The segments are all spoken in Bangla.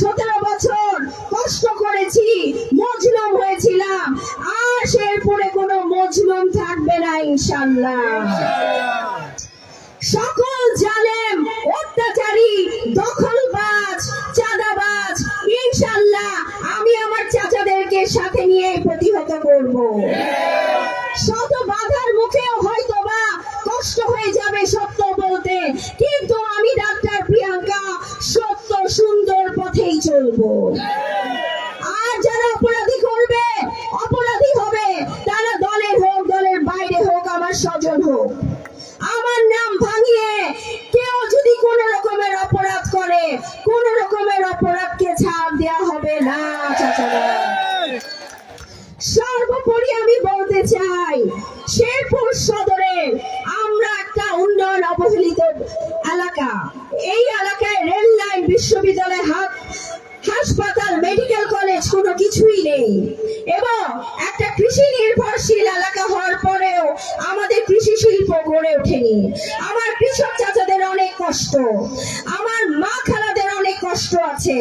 সতেরো বছর কষ্ট করেছি, মজলুম হয়েছিলাম। আর শেরপুরে কোনো মজলুম থাকবে না ইনশাল্লাহ সকল জালেম, অত্যাচারী, দখলবাজ, চাঁদাবাজ ইনশাল্লাহ আমি আমার চাচাদেরকে সাথে নিয়ে প্রতিহত করব। শত বাধার চলবো আর যারা অপরাধী করবে, অপরাধী হবে, তারা দলের হোক, দলের বাইরে হোক, আমার স্বজন হোক। আমার নাম ভাঙিয়ে কেউ যদি কোন রকমের অপরাধ করে নির্ভরশীল এলাকা হওয়ার পরেও আমাদের কৃষি শিল্প গড়ে ওঠেনি। আমার কৃষক চাচাদের অনেক কষ্ট। আমার মা খালাদের অনেক কষ্ট আছে।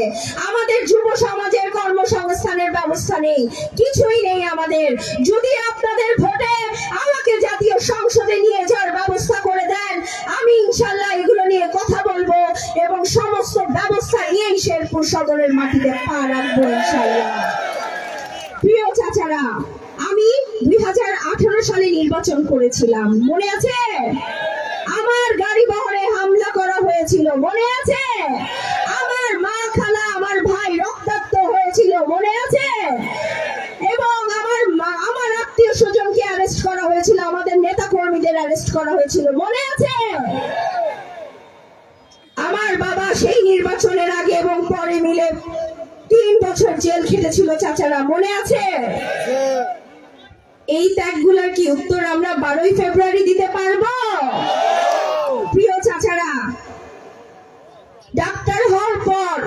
আমাদের যুব সমাজের কর্মসংস্থানের ব্যবস্থা নেই। কিছুই নেই আমাদের। যদি আপনাদের ভোটে আমাকে জাতীয় সংসদে নিয়ে যাওয়ার ব্যবস্থা করে দেন, আমি ইনশাল্লাহ এগুলো নিয়ে কথা বলব এবং সমস্ত ব্যবস্থা নিয়েই শেরপুর সদরের মাটিতে পা রাখব ইনশাল্লাহ। প্রিয় চাচারা দুই হাজার আঠারো সালে নির্বাচন করেছিলাম। মনে আছে? আমার গাড়ি বহরে হামলা করা হয়েছিল। মনে আছে? আমার মা খালা, আমার ভাই রক্তাক্ত হয়েছিল। মনে আছে? এবং আমার আমার আত্মীয় স্বজনকে অ্যারেস্ট করা হয়েছিল। আমাদের নেতা কর্মীদের অ্যারেস্ট করা হয়েছিল। মনে আছে? আমার বাবা সেই নির্বাচনের আগে এবং পরে মিলে তিন বছর জেল খেটেছিল চাচারা। মনে আছে? এই ত্যাগগুলোর কি উত্তর আমরা বারোই ফেব্রুয়ারি দিতে পারব? প্রিয় চাচারা, ডাক্তার হওয়ার পর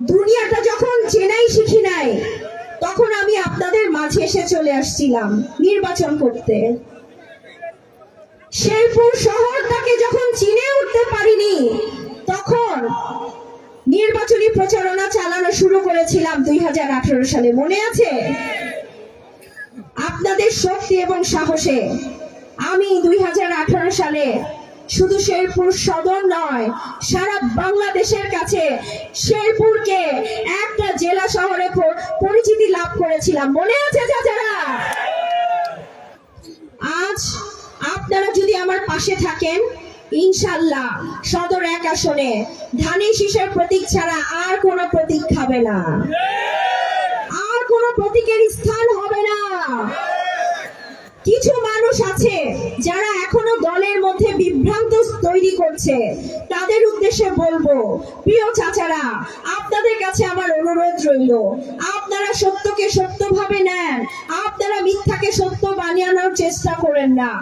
দুনিয়াটা যখন চেনাই শিখি নাই, তখন আমি আপনাদের মাঝে এসে চলে আসছিলাম নির্বাচন করতে। শেরপুর শহরটাকে যখন চিনে উঠতে পারিনি, তখন নির্বাচনী প্রচারণা চালানো শুরু করেছিলাম দুই হাজার আঠারো সালে। মনে আছে? আপনাদের শক্তি এবং সাহসে আমি দুই হাজার আঠারো সালে শুধু শেরপুর সদর নয়, সারা বাংলাদেশের কাছে শেরপুরকে একটা জেলা শহরে পরিচিতি লাভ করেছিলাম। মনে আছে চাচারা? আজ আপনারা যদি আমার পাশে থাকেন, ইনশাল্লাহ সদর এক আসনে ধানের শীষের প্রতীক ছাড়া আর কোনো প্রতীক খাবে না। প্রতীকের স্থান হবে না। কিছু মানুষ আছে যারা এখনও দলের মধ্যে বিভ্রান্ত তৈরি করছে। তাদের উদ্দেশ্যে বলব, প্রিয় চাচারা, আপনাদের কাছে আমার অনুরোধ রইল। আপনারা সত্যকে সত্যভাবে নেন। আপনারা মিথ্যাকে সত্য বানিয়ানোর চেষ্টা করেন না।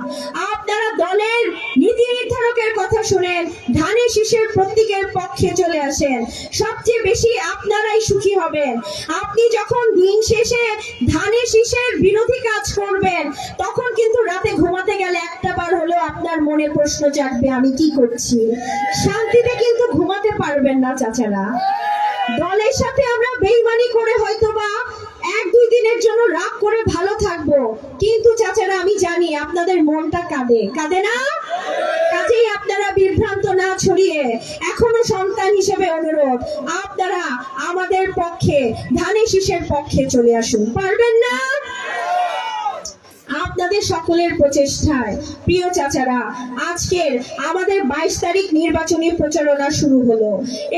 আপনারা দলের নীতি নির্ধারকের কথা শুনেন, ধানে শীষের প্রত্যেকের পক্ষে চলে আসেন। সবচেয়ে বেশি আপনারাই সুখী হবেন। আপনি যখন দিন শেষে ধানে শীষের বিরোধী কাজ করবেন, তখন কিন্তু রাতে ঘুমাতে গেলে একটা বার হলেও আপনার মনে প্রশ্ন জাগবে, আমি কি করছি? শান্তিতে কিন্তু ঘুমাতে পারবেন না, চাচারা। দলের সাথে আমরা বেইমানি করে হয়তো বা এক দুই দিনের জন্য রাগ করে ভালো থাকব। কিন্তু চাচারা, আমি জানি আপনাদের মনটা কাঁদে। কাঁদে না? কাজেই আপনারা বিভ্রান্ত না ছড়িয়ে এখনও সন্তান হিসেবে অনুরোধ, আপনারা আমাদের পক্ষে ধানে শীষের পক্ষে চলে আসুন। পারবেন না? আপনাদের সকলের প্রচেষ্টায়। প্রিয় চাচারা, আজকের আমাদের বাইশ তারিখ নির্বাচনী প্রচারণা শুরু হলো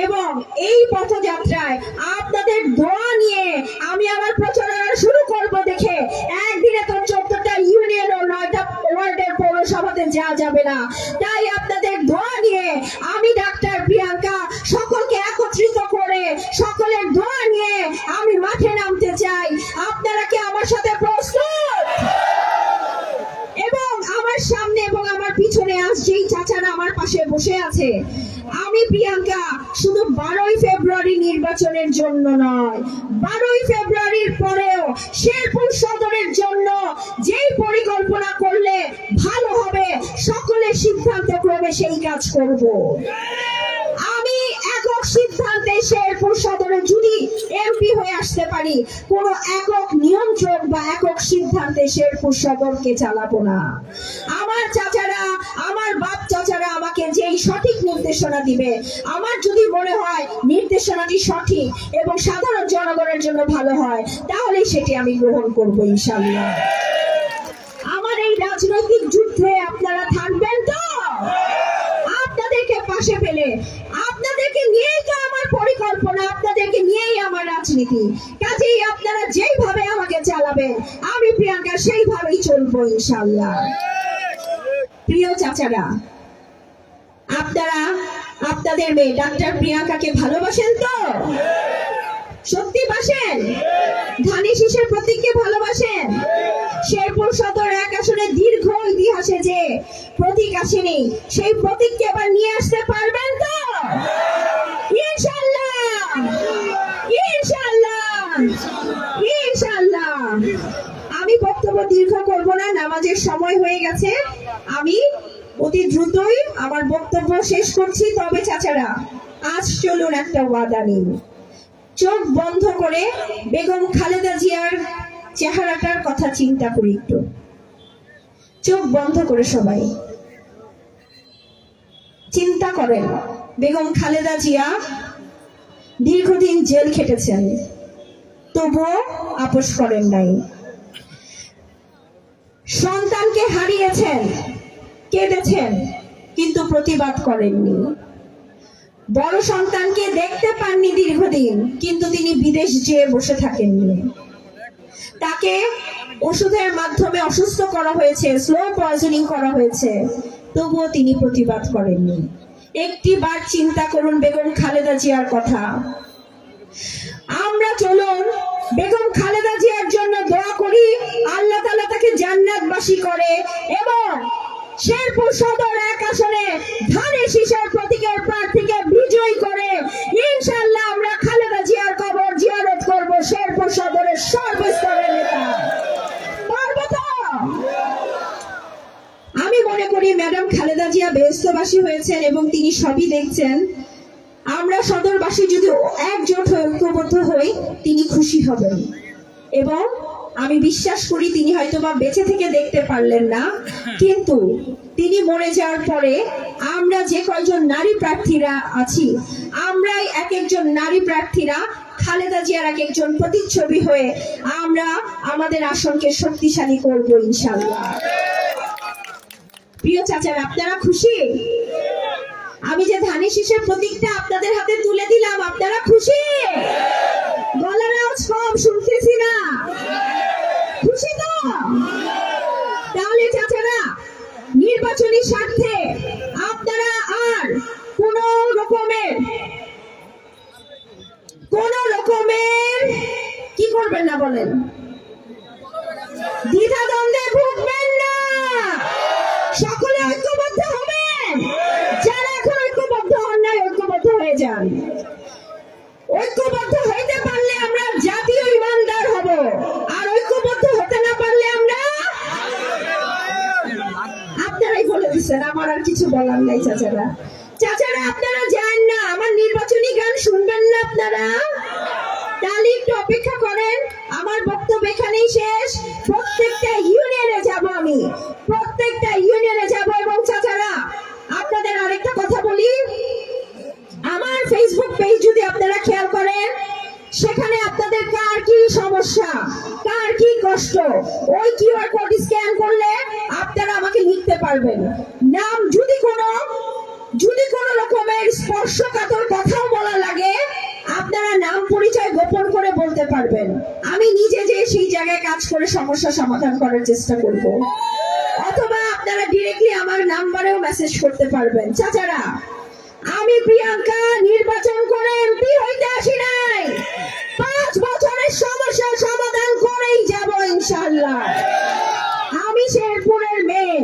এবং এই পথযাত্রায় আপনাদের দোয়া নিয়ে আমি আমার প্রচারণা শুরু করব দেখে একদিনে আমি প্রিয়াঙ্কা, শুধু বারোই ফেব্রুয়ারি নির্বাচনের জন্য নয়, বারোই ফেব্রুয়ারির পরেও শেরপুর সদরের জন্য যেই পরিকল্পনা করলে ভালো হবে, সকলের সিদ্ধান্ত ক্রমে সেই কাজ করব। আমি একক সিদ্ধান্তে শেরপুর সদরে যদি এমপি হয়ে আসতে পারি। কোনো একক নিয়ন্ত্রক বা একক সিদ্ধান্তে চালাবো না। আমার চাচারা, আমার বাপ চাচারা আমাকে যেই সঠিক নির্দেশনা দিবে, আমার যদি মনে হয় নির্দেশনাটি সঠিক এবং সাধারণ জনগণের জন্য ভালো হয় তাহলে সেটি আমি গ্রহণ করব ইনশাল্লাহ আমার এই রাজনৈতিক যুদ্ধে আপনারা থাকবেন তো? আপনাদেরকে পাশে পেলে আপনাদেরকে নিয়েই তো আমার পরিকল্পনা আপনাদেরকে নিয়েই আমার রাজনীতি। কাজেই আপনারা যেইভাবে আমাকে চালাবেন, আমি প্রিয়াঙ্কা সেইভাবেই ইনশাল্লাহ প্রিয় চাচারা, আপনারা আপনাদের মেয়ে ডাক্তার প্রিয়াঙ্কাকে ভালোবাসেন তো? সত্যি বাসেন? ধানি শীষের প্রতীককে ভালোবাসেন? শেরপুর সদর এক আসনে দীর্ঘ ইতিহাসে যে প্রতীক আসেনি, সেই প্রতীককে আবার নিয়ে আসতে পারবেন তো ইনশাল্লাহ ইনশাল্লাহ ইনশাল্লাহ আমি বক্তব্য দীর্ঘ করব না নামাজের সময় হয়ে গেছে। আমি অতি দ্রুতই আমার বক্তব্য শেষ করছি। তবে চাচারা, আজ চলুন একটা ওয়াদা নিন। চোখ বন্ধ করে বেগম খালেদা জিয়ার চেহারাটার কথা চিন্তা করি একটু। চোখ বন্ধ করে সবাই। চিন্তা করেন, বেগম খালেদা জিয়া দীর্ঘদিন জেল খেটেছেন। তবুও আপোষ করেন নাই। সন্তানকে হারিয়েছেন, কেঁদেছেন, কিন্তু প্রতিবাদ করেননি। বড় সন্তানকে দেখতে পাননি দীর্ঘদিন, কিন্তু তিনি বিদেশ যেয়ে বসে থাকেননি। তাকে ওষুধের মাধ্যমে অসুস্থ করা হয়েছে, স্লো পয়জনিং করা হয়েছে, তবুও তিনি প্রতিবাদ করেননি। একটি বার চিন্তা করুন বেগম খালেদা জিয়ার কথা। আমরা চলুন, বেগম খালেদা করি আল্লাহ তাআলা তাকে জান্নাতবাসী করে এবং শেরপুর সদর এক আসনে ধানের শীষের প্রতীকের প্রার্থীকে বিজয়ী করে, ইনশাআল্লাহ আমরা খালেদা জিয়ার কবর জিয়ারত করব শেরপুর সদরের সর্বস্তরের নেতা। আমি মনে করি ম্যাডাম খালেদা জিয়া বেহস্তবাসী হয়েছেন এবং তিনি সবই দেখছেন। আমরা সদরবাসী যদি একজোট ঐক্যবদ্ধ হই, তিনি খুশি হবেন। এবং আমি বিশ্বাস করি তিনি হয়তো বা বেঁচে থেকে দেখতে পারলেন না। কিন্তু তিনি মরে যাওয়ার পরে আমরা যে কয়জন নারী প্রার্থীরা আছি, আমরাই এক একজন নারী প্রার্থীরা, খালেদা জিয়ার এক একজন প্রতিচ্ছবি হয়ে আমরা আমাদের আসনকে শক্তিশালী করব ইনশাল্লাহ প্রিয় চাচারা, আপনারা খুশি? আমি যে ধানের শীষের প্রতীকটা আপনাদের হাতে তুলে দিলাম, আপনারা খুশি? গলার আওয়াজ কম শুনতেছি না খুশি তো তাহলে চাচারা নির্বাচনী স্বার্থে আপনারা আর কোন রকমের কোন রকমের কি করবেন না বলেন। দ্বিধা দ্বন্দ্বে ভুগবেন না। সকলে ঐক্যবদ্ধ হবেন। যারা এখন ঐক্যবদ্ধ হন ঐক্যবদ্ধ হয়ে যান। ঐক্যবদ্ধ হইতে পারলে আমরা জাতীয় ইমানদার হব। আর ঐক্যবদ্ধ হতে না পারলে আমরা আপনারাই বলে দিচ্ছেন, আমার আর কিছু বলার নাই, চাচারা। চাচারা, আপনারা যান না, আমার নির্বাচনী গান শুনবেন না আপনারা। তাহলে একটু অপেক্ষা করেন। আমার বক্তব্য এখানেই শেষ। প্রত্যেকটা ইউনিয়নে যাব আমি। প্রত্যেকটা ইউনিয়নে যাব এবং চাচারা, আপনাদের আরেকটা কথা বলি। আমার ফেসবুক পেজ যদি আপনারা খেয়াল করেন, সেখানে আপনাদের কার কি সমস্যা, কার কি কষ্ট, ওই কিউআর কোড স্ক্যান করলে আপনারা আমাকে লিখতে পারবেন। নাম যদি কোনো যদি কোনো রকমের স্পর্শকাতর কথাও বলা লাগে আপনারা নাম পরিচয় গোপন করে বলতে পারবেন। আমি নিজে যে সেই জায়গায় কাজ করে সমস্যা সমাধান করার চেষ্টা করব। অথবা আপনারা ডিরেক্টলি আমার নাম্বারেও মেসেজ করতে পারবেন। চাচারা, আমি প্রিয়াঙ্কা, নির্বাচন করে এমপি হইতে আসি নাই। পাঁচ বছরের সমস্যার সমাধান করেই যাব ইনশাআল্লাহ। আমি শেরপুরের মেয়ে,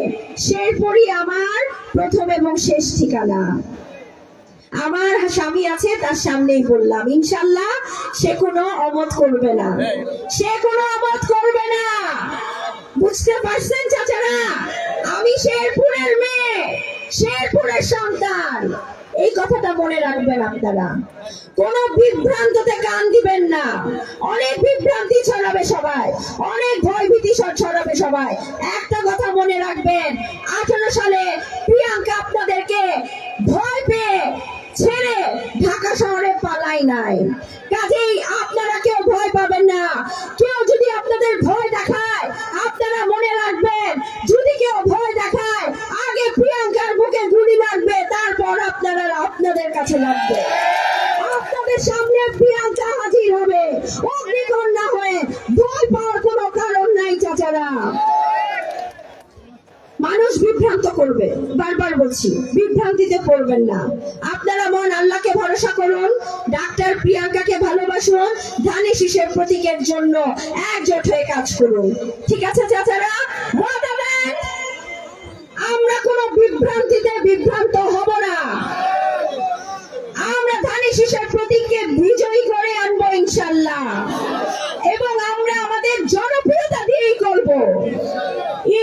শেরপুরই আমার প্রথম এবং শেষ ঠিকানা। আমার স্বামী আছে তার সামনেই বললাম ইনশাল্লাহ সে কোনো অমত করবে না। সে কোনো অমত করবে না। বুঝতে পারছেন চাচারা? আমি শেরপুরের মেয়ে শেরপুরের সন্তান। এই কথাটা মনে রাখবেন আপনারা। কোন বিভ্রান্ততে কান দিবেন না। অনেক বিভ্রান্তি ছড়াবে সবাই। অনেক ভয় ভীতি ছড়াবে সবাই। একটা কথা মনে রাখবেন আঠারো সালে প্রিয়াঙ্কা আপনাদেরকে নাই। কাজেই আপনারা কেউ ভয় পাবেন না। কেউ যদি আপনাদের ভয় দেখায়, আপনারা মনে রাখবেন, যদি কেউ ভয় দেখায়, আগে প্রিয়াঙ্কার বুকে গুলি লাগবে তারপর আপনারা আপনাদের কাছে লাগবে আপনাদের সামনে প্রিয়াঙ্কা হাজির হবে অগ্নিকন্যা হয়ে ভয় পাওয়ার কোনো কারণ নাই চাচারা মানুষ বিভ্রান্ত করবে। বারবার বলছি, বিভ্রান্তিতে পড়বেন না। আপনারা মন আল্লাহকে ভরসা করুন, ডাক্তার প্রিয়াঙ্কাকে ভালোবাসুন ধানে শীষের প্রতীকের জন্য একজোট হয়ে কাজ করুন। ঠিক আছে, চাচারা ওয়াদা দেন আমরা কোনো বিভ্রান্তিতে বিভ্রান্ত হব না আমরা ধানে শীষের প্রতীককে বিজয়ী করে আনব ইনশাল্লাহ এবং আমরা আমাদের জনপ্রিয়তা দিয়েই করব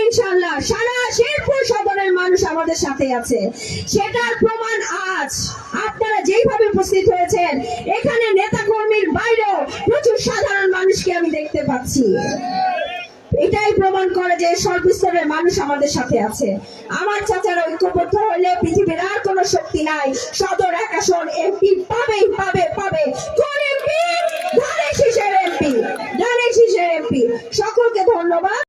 ইনশাল্লাহ সারা শেরপুর সদরের মানুষ আমাদের সাথে আছে। সেটার প্রমাণ আজ আপনারা যেইভাবে উপস্থিত হয়েছেন, এখানে নেতা কর্মীর বাইরেও প্রচুর সাধারণ মানুষকে আমি দেখতে পাচ্ছি। এটাই প্রমাণ করে যে সর্বস্তরের মানুষ আমাদের সাথে আছে। আমার চাচারা ঐক্যবদ্ধ হলে পৃথিবীর আর কোনো শক্তি নাই। সদর এক আসন এমপি পাবে পাবে। শীষের এমপি। সকলকে ধন্যবাদ।